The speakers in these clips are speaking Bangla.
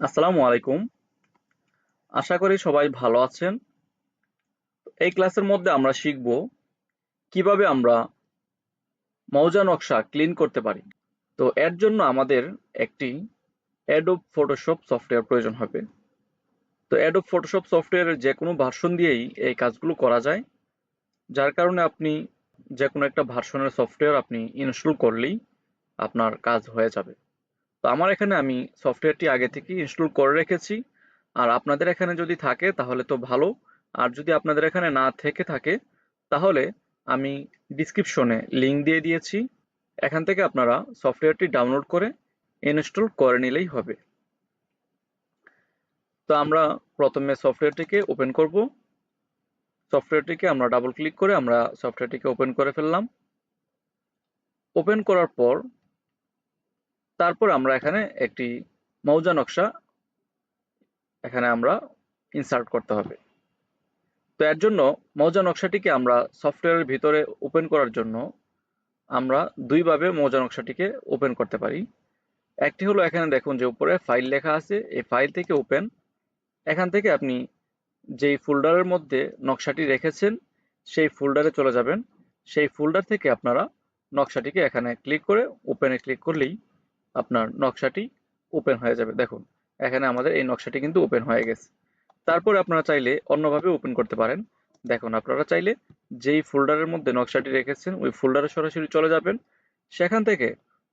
আসসালামু আলাইকুম। আশা করি সবাই ভালো আছেন। এই ক্লাসের মধ্যে আমরা শিখব কীভাবে আমরা মৌজা নকশা ক্লিন করতে পারি। তো এর জন্য আমাদের একটি অ্যাডোব ফটোশপ সফটওয়্যার প্রয়োজন হবে। তো অ্যাডোব ফটোশপ সফটওয়্যারের যে কোনো ভার্সন দিয়েই এই কাজগুলো করা যায়। যার কারণে আপনি যে কোনো একটা ভার্সনের সফটওয়্যার আপনি ইনস্টল করলেই আপনার কাজ হয়ে যাবে। তো আমার এখানে আমি সফটওয়্যারটি আগে থেকে ইনস্টল করে রেখেছি। আর আপনাদের এখানে যদি থাকে, তাহলে তো ভালো। আর যদি আপনাদের এখানে না থেকে থাকে, তাহলে আমি ডিসক্রিপশনে লিঙ্ক দিয়ে দিয়েছি। এখান থেকে আপনারা সফটওয়্যারটি ডাউনলোড করে ইনস্টল করে নিলেই হবে। তো আমরা প্রথমে সফটওয়্যারটিকে ওপেন করব। সফটওয়্যারটিকে আমরা ডাবল ক্লিক করে আমরা সফটওয়্যারটিকে ওপেন করে ফেললাম। ওপেন করার পর তারপর আমরা এখানে একটি মৌজা নকশা এখানে আমরা ইনসার্ট করতে হবে। তো এর জন্য মৌজা নকশাটিকে আমরা সফটওয়্যারের ভিতরে ওপেন করার জন্য আমরা দুইভাবে মৌজা নকশাটিকে ওপেন করতে পারি। একটি হলো এখানে দেখুন যে উপরে ফাইল লেখা আছে, এই ফাইল থেকে ওপেন এখান থেকে আপনি যেই ফোল্ডারের মধ্যে নকশাটি রেখেছেন, সেই ফোল্ডারে চলে যাবেন। সেই ফোল্ডার থেকে আপনারা নকশাটিকে এখানে ক্লিক করে ওপেনে ক্লিক করলেই আপনার নকশাটি ওপেন হয়ে যাবে। দেখুন, এখানে আমাদের এই নকশাটি কিন্তু ওপেন হয়ে গেছে। তারপরে আপনারা চাইলে অন্যভাবে ওপেন করতে পারেন। দেখুন, আপনারা চাইলে যেই ফোল্ডারের মধ্যে নকশাটি রেখেছেন, ওই ফোল্ডারে সরাসরি চলে যাবেন। সেখান থেকে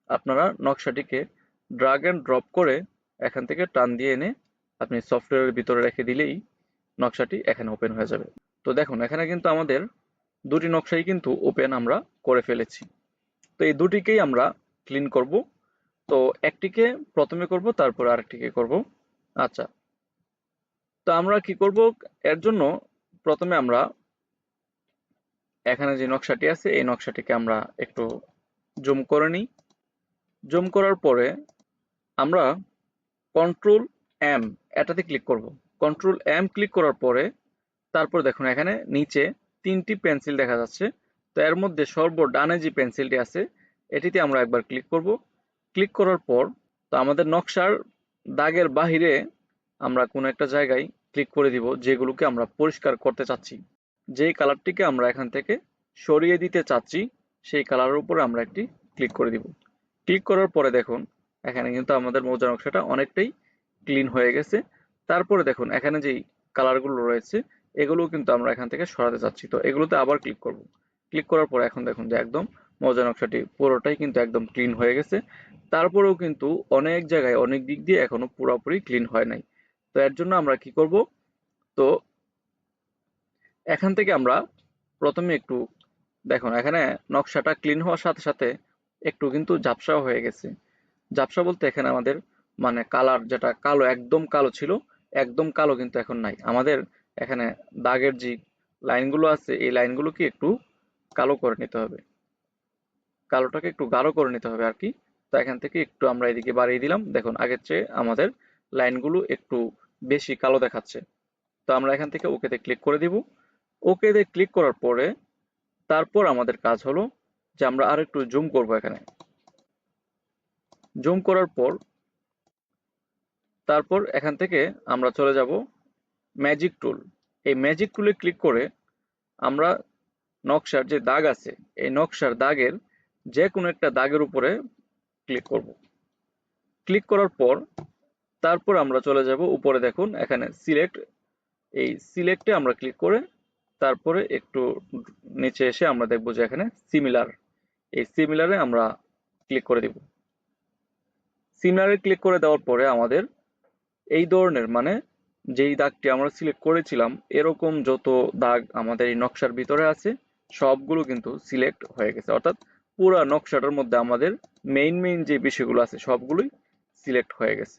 আপনারা নকশাটিকে ড্রাগ অ্যান্ড ড্রপ করে এখান থেকে টান দিয়ে এনে আপনি সফটওয়্যারের ভিতরে রেখে দিলেই নকশাটি এখানে ওপেন হয়ে যাবে। তো দেখুন, এখানে কিন্তু আমাদের দুটি নকশাই কিন্তু ওপেন আমরা করে ফেলেছি। তো এই দুটিকেই আমরা ক্লিন করব। তো একটিকে প্রথমে করব, তারপর আরেকটিকে করব। আচ্ছা। তো আমরা কি করব? এর জন্য প্রথমে আমরা এখানে যে নকশাটি আছে, এই নকশাটিকে আমরা একটু জুম করে নিই। জুম করার পরে আমরা কন্ট্রোল এম এটাতে ক্লিক করব। কন্ট্রোল এম ক্লিক করার পরে তারপর দেখুন এখানে নিচে তিনটি পেন্সিল দেখা যাচ্ছে। তো এর মধ্যে সর্ব ডানে যে পেন্সিলটি আছে, এটিতে আমরা একবার ক্লিক করব। ক্লিক করার পর, তো আমাদের নকশার দাগের বাহিরে আমরা কোনো একটা জায়গায় ক্লিক করে দিব যেগুলোকে আমরা পরিষ্কার করতে চাচ্ছি। যেই কালারটিকে আমরা এখান থেকে সরিয়ে দিতে চাচ্ছি, সেই কালারের উপরে আমরা একটি ক্লিক করে দিব। ক্লিক করার পরে দেখুন, এখানে কিন্তু আমাদের মৌজা নকশাটা অনেকটাই ক্লিন হয়ে গেছে। তারপরে দেখুন, এখানে যেই কালারগুলো রয়েছে এগুলো কিন্তু আমরা এখান থেকে সরাতে চাচ্ছি। তো এগুলোতে আবার ক্লিক করব। ক্লিক করার পরে এখন দেখুন যে একদম মৌজা নকশাটি পুরোটাই কিন্তু একদম ক্লিন হয়ে গেছে। তারপরেও কিন্তু অনেক জায়গায় অনেক দিক দিয়ে এখনও পুরোপুরি ক্লিন হয় নাই। তো এর জন্য আমরা কি করব? তো এখান থেকে আমরা প্রথমে একটু, দেখুন, এখানে নকশাটা ক্লিন হওয়ার সাথে সাথে একটু কিন্তু ঝাপসাও হয়ে গেছে। ঝাপসা বলতে এখানে আমাদের মানে কালার যেটা কালো, একদম কালো ছিল, একদম কালো কিন্তু এখন নাই। আমাদের এখানে দাগের যে লাইনগুলো আছে, এই লাইনগুলোকে একটু কালো করে নিতে হবে। কালোটাকে একটু গাঢ় করে নিতে হবে আর কি। তো এখান থেকে একটু আমরা এদিকে বাড়িয়ে দিলাম। দেখুন, আগের চেয়ে আমাদের লাইনগুলো একটু বেশি কালো দেখাচ্ছে। তো আমরা এখান থেকে ওকেতে ক্লিক করে দিব। ওকেতে ক্লিক করার পরে তারপর আমাদের কাজ হলো যে আমরা আর একটু জুম করব এখানে। জুম করার পর তারপর এখান থেকে আমরা চলে যাব ম্যাজিক টুল। এই ম্যাজিক টুলে ক্লিক করে আমরা নকশার যে দাগ আছে, এই নকশার দাগের যে কোনো একটা দাগের উপরে ক্লিক করব। ক্লিক করার পর তারপর আমরা চলে যাব উপরে দেখুন, এখানে সিলেক্ট এই সিলেক্টে আমরা ক্লিক করে তারপরে একটু নিচে এসে আমরা দেখব যে এখানে সিমিলার এই সিমিলারে আমরা ক্লিক করে দিব। সিমিলারে ক্লিক করে দেওয়ার পরে আমাদের এই ধরনের মানে যেই দাগটি আমরা সিলেক্ট করেছিলাম, এরকম যত দাগ আমাদের এই নকশার ভিতরে আছে, সবগুলো কিন্তু সিলেক্ট হয়ে গেছে। অর্থাৎ পুরো নকশাটার মধ্যে আমাদের মেইন মেইন যে বিষয়গুলো আছে সবগুলোই সিলেক্ট হয়ে গেছে।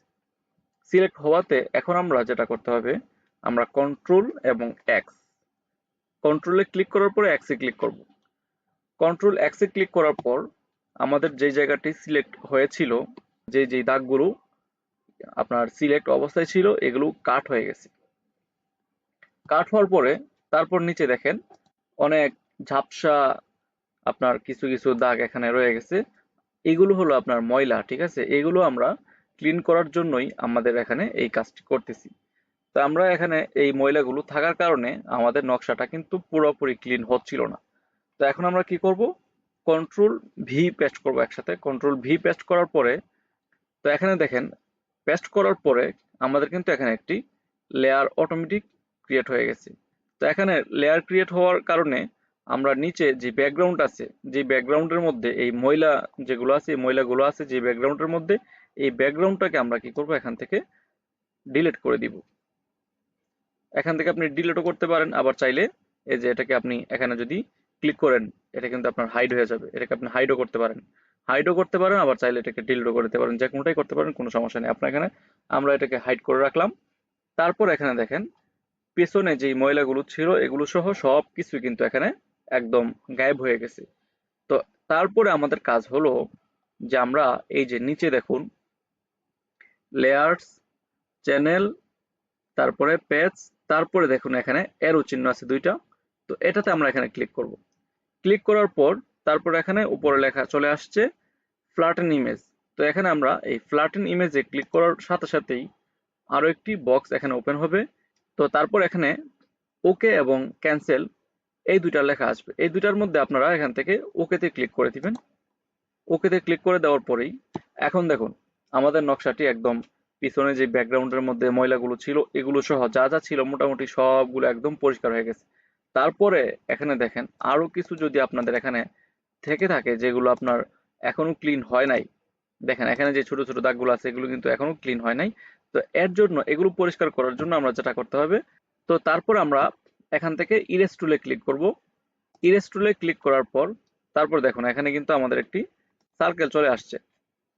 সিলেক্ট হওয়াতে এখন আমরা যেটা করতে হবে, আমরা কন্ট্রোল এবং এক্স কন্ট্রোলে ক্লিক করার পরে এক্সে ক্লিক করব। কন্ট্রোল এক্সে ক্লিক করার পর আমাদের যে জায়গাটি সিলেক্ট হয়েছিল, যে যে দাগগুলো আপনার সিলেক্ট অবস্থায় ছিল, এগুলো কাট হয়ে গেছে। কাট হওয়ার পরে তারপর নিচে দেখেন, অনেক ঝাপসা আপনার কিছু কিছু দাগ এখানে রয়ে গেছে। এগুলো হলো আপনার ময়লা, ঠিক আছে? এগুলো আমরা ক্লিন করার জন্যই আমাদের এখানে এই কাজটি করতেছি। তো আমরা এখানে এই ময়লাগুলো থাকার কারণে আমাদের নকশাটা কিন্তু পুরোপুরি ক্লিন হচ্ছিল না। তো এখন আমরা কি করব? কন্ট্রোল ভি পেস্ট করব একসাথে। কন্ট্রোল ভি পেস্ট করার পরে, তো এখানে দেখেন পেস্ট করার পরে আমাদের কিন্তু এখানে একটি লেয়ার অটোমেটিক ক্রিয়েট হয়ে গেছে। তো এখানে লেয়ার ক্রিয়েট হওয়ার কারণে আমরা নিচে যে ব্যাকগ্রাউন্ড আছে, যে ব্যাকগ্রাউন্ডের মধ্যে এই ময়লা যেগুলো আছে, এই ময়লাগুলো আছে যে ব্যাকগ্রাউন্ডের মধ্যে, এই ব্যাকগ্রাউন্ডটাকে আমরা কি করব? এখান থেকে ডিলিট করে দিব। এখান থেকে আপনি ডিলিটও করতে পারেন, আবার চাইলে এই যে এটাকে আপনি এখানে যদি ক্লিক করেন, এটা কিন্তু আপনার হাইড হয়ে যাবে। এটাকে আপনি হাইডও করতে পারেন। হাইডও করতে পারেন, আবার চাইলে এটাকে ডিলিটও করতে পারেন। যে কোনোটাই করতে পারেন, কোনো সমস্যা নেই। আপনার এখানে আমরা এটাকে হাইড করে রাখলাম। তারপর এখানে দেখেন, পেছনে যেই ময়লাগুলো ছিল, এগুলো সহ সব কিছু কিন্তু এখানে একদম গায়েব হয়ে গেছে। তো তারপরে আমাদের কাজ হলো যে আমরা এই যে নিচে দেখুন লেয়ার্স চ্যানেল তারপরে পেজ তারপরে দেখুন এখানে এরো চিহ্ন আছে দুইটা। তো এটাতে আমরা এখানে ক্লিক করব। ক্লিক করার পর তারপর এখানে উপরে লেখা চলে আসছে ফ্ল্যাটেন ইমেজ তো এখানে আমরা এই ফ্ল্যাটেন ইমেজে ক্লিক করার সাথে সাথেই আরও একটি বক্স এখানে ওপেন হবে। তো তারপর এখানে ওকে এবং ক্যান্সেল এই দুইটা লেখা আসবে। এই দুইটার মধ্যে আপনারা এখান থেকে ওকেতে ক্লিক করে দিবেন। ওকেতে ক্লিক করে দেওয়ার পরেই এখন দেখুন, আমাদের নকশাটি একদম পিছনে যে ব্যাকগ্রাউন্ডের মধ্যে ময়লাগুলো ছিল, এগুলো সহ যা যা ছিল মোটামুটি সবগুলো একদম পরিষ্কার হয়ে গেছে। তারপরে এখানে দেখেন আরও কিছু যদি আপনাদের এখানে থেকে থাকে, যেগুলো আপনার এখনও ক্লিন হয় নাই, দেখেন এখানে যে ছোট ছোট দাগগুলো আছে, এগুলো কিন্তু এখনও ক্লিন হয় নাই। তো এর জন্য, এগুলো পরিষ্কার করার জন্য আমরা যেটা করতে হবে, তো তারপর আমরা এখান থেকে ইরেজ টুলে ক্লিক করব। ইরেজ টুলে ক্লিক করার পর, তারপর দেখুন, এখানে কিন্তু আমাদের একটি সার্কেল চলে আসছে।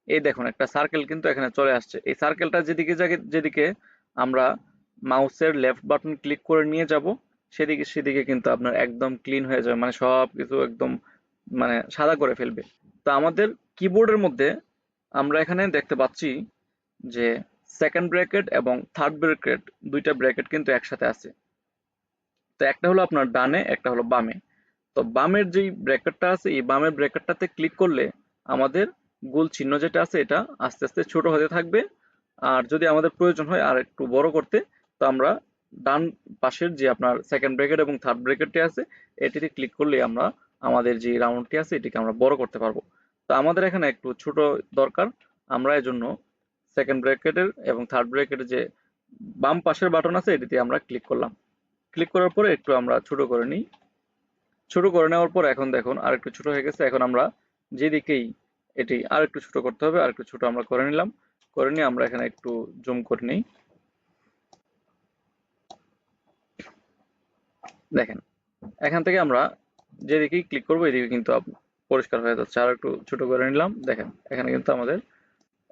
এই দেখুন, একটা সার্কেল কিন্তু এখানে চলে আসছে। এই সার্কেলটা যেদিকে যেদিকে আমরা মাউসের লেফট বাটন ক্লিক করে নিয়ে যাব, সেদিকে সেদিকে কিন্তু আপনার একদম ক্লিন হয়ে যাবে মানে সব কিছু একদম মানে সাদা করে ফেলবে। তো আমাদের কিবোর্ডের মধ্যে আমরা এখানে দেখতে পাচ্ছি যে সেকেন্ড ব্র্যাকেট এবং থার্ড ব্র্যাকেট দুইটা ব্র্যাকেট কিন্তু একসাথে আছে। তো একটা হলো আপনার ডানে, একটা হলো বামে। তো বামের যেই ব্র্যাকেটটা আছে, এই বামের ব্র্যাকেটটাতে ক্লিক করলে আমাদের গোল চিহ্ন যেটা আছে, এটা আস্তে আস্তে ছোট হতে থাকবে। আর যদি আমাদের প্রয়োজন হয় আর একটু বড় করতে, তো আমরা ডান পাশের যে আপনার সেকেন্ড ব্র্যাকেট এবং থার্ড ব্র্যাকেটটি আছে, এটিতে ক্লিক করলে আমরা আমাদের যে রাউন্ডটি আছে, এটিকে আমরা বড় করতে পারব। তো আমাদের এখানে একটু ছোট দরকার। আমরা এজন্য সেকেন্ড ব্র্যাকেটের এবং থার্ড ব্র্যাকেটের যে বাম পাশের বাটন আছে, এটিতে আমরা ক্লিক করলাম। ক্লিক করার পরে একটু আমরা ছোট করে নিই। ছোট করে নেওয়ার পর এখন দেখুন আর একটু ছোট হয়ে গেছে। এখন আমরা যেদিকেই এটি আর একটু ছোট করতে হবে আর একটু ছোট আমরা করে নিলাম। করে নিয়ে আমরা এখানে একটু জুম করে নিই। দেখেন, এখান থেকে আমরা যেদিকেই ক্লিক করব এদিকে কিন্তু পরিষ্কার হয়ে যাচ্ছে। আর একটু ছোট করে নিলাম। দেখেন, এখানে কিন্তু আমাদের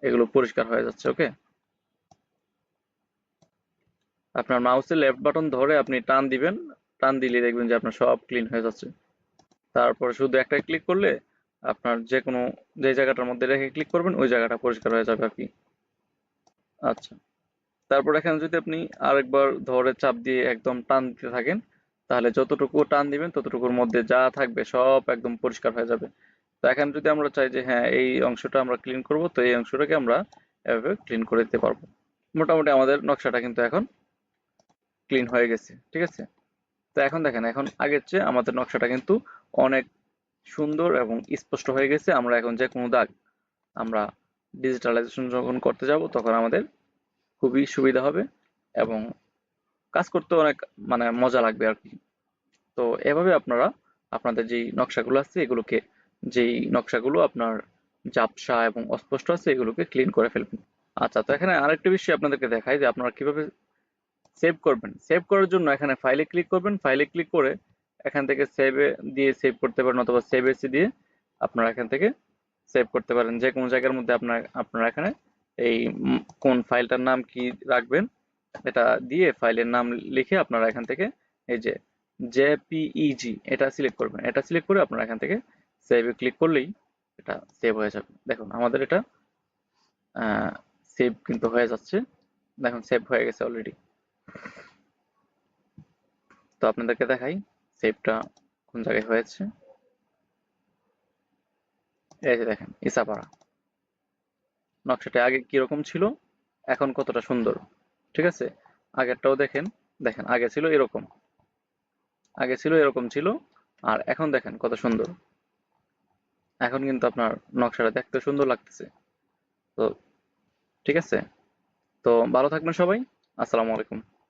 এগুলো পরিষ্কার হয়ে যাচ্ছে ওকে আপনার মাউসের লেফট বাটন ধরে আপনি টান দিবেন, টান দিলে দেখবেন যে আপনার সব ক্লিন হয়ে যাচ্ছে। তারপর শুধু একটা ক্লিক করলে আপনার যে কোনো, যে জায়গাটার মধ্যে রেখে ক্লিক করবেন, ওই জায়গাটা পরিষ্কার হয়ে যাবে আর কি। আচ্ছা। তারপর এখানে যদি আপনি আরেকবার ধরে চাপ দিয়ে একদম টান দিতে থাকেন, তাহলে যতটুকু টান দিবেন, ততটুকুর মধ্যে যা থাকবে সব একদম পরিষ্কার হয়ে যাবে। তো এখানে যদি আমরা চাই যে হ্যাঁ এই অংশটা আমরা ক্লিন করব, তো এই অংশটাকে আমরা এভাবে ক্লিন করে দিতে পারব। মোটামুটি আমাদের নকশাটা কিন্তু এখন ক্লিন হয়ে গেছে, ঠিক আছে? তো এখন দেখেন, এখন আগের চেয়ে আমাদের নকশাটা কিন্তু অনেক সুন্দর এবং স্পষ্ট হয়ে গেছে। আমরা এখন যে কোনো দাগ আমরা ডিজিটালাইজেশন যখন করতে যাব, তখন আমাদের খুবই সুবিধা হবে এবং কাজ করতে অনেক মানে মজা লাগবে আর কি। তো এভাবে আপনারা, আপনাদের যেই নকশাগুলো আছে, এগুলোকে যেই নকশাগুলো আপনার জাপসা এবং অস্পষ্ট আছে, এগুলোকে ক্লিন করে ফেলবেন। আচ্ছা তো এখানে আরেকটা বিষয় আপনাদেরকে দেখাই যে আপনারা কীভাবে সেভ করবেন। সেভ করার জন্য এখানে ফাইলে ক্লিক করবেন। ফাইলে ক্লিক করে এখান থেকে সেভে দিয়ে সেভ করতে পারেন অথবা সেভ এসি দিয়ে আপনারা এখান থেকে সেভ করতে পারেন। যে কোনো জায়গার মধ্যে আপনার, আপনারা এখানে এই কোন ফাইলটার নাম কি রাখবেন, এটা দিয়ে ফাইলের নাম লিখে আপনারা এখান থেকে এই যে জেপিইজি এটা সিলেক্ট করবেন। এটা সিলেক্ট করে আপনারা এখান থেকে সেভে ক্লিক করলেই এটা সেভ হয়ে যাবে। দেখুন, আমাদের এটা সেভ কিন্তু হয়ে যাচ্ছে। দেখুন সেভ হয়ে গেছে অলরেডি তো আপনাদেরকে দেখাই সেভটা কোন জায়গায় হয়েছে। এই যে দেখেন, ইসাপাড়া। নকশাটা আগে কীরকম ছিল, এখন কতটা সুন্দর, ঠিক আছে? আগেরটাও দেখেন দেখেন, আগে ছিল এরকম। আগে ছিল এরকম ছিল, আর এখন দেখেন কত সুন্দর। এখন কিন্তু আপনার নকশাটা দেখতে সুন্দর লাগতেছে। তো, ঠিক আছে? তো ভালো থাকবেন সবাই, আসসালামু আলাইকুম।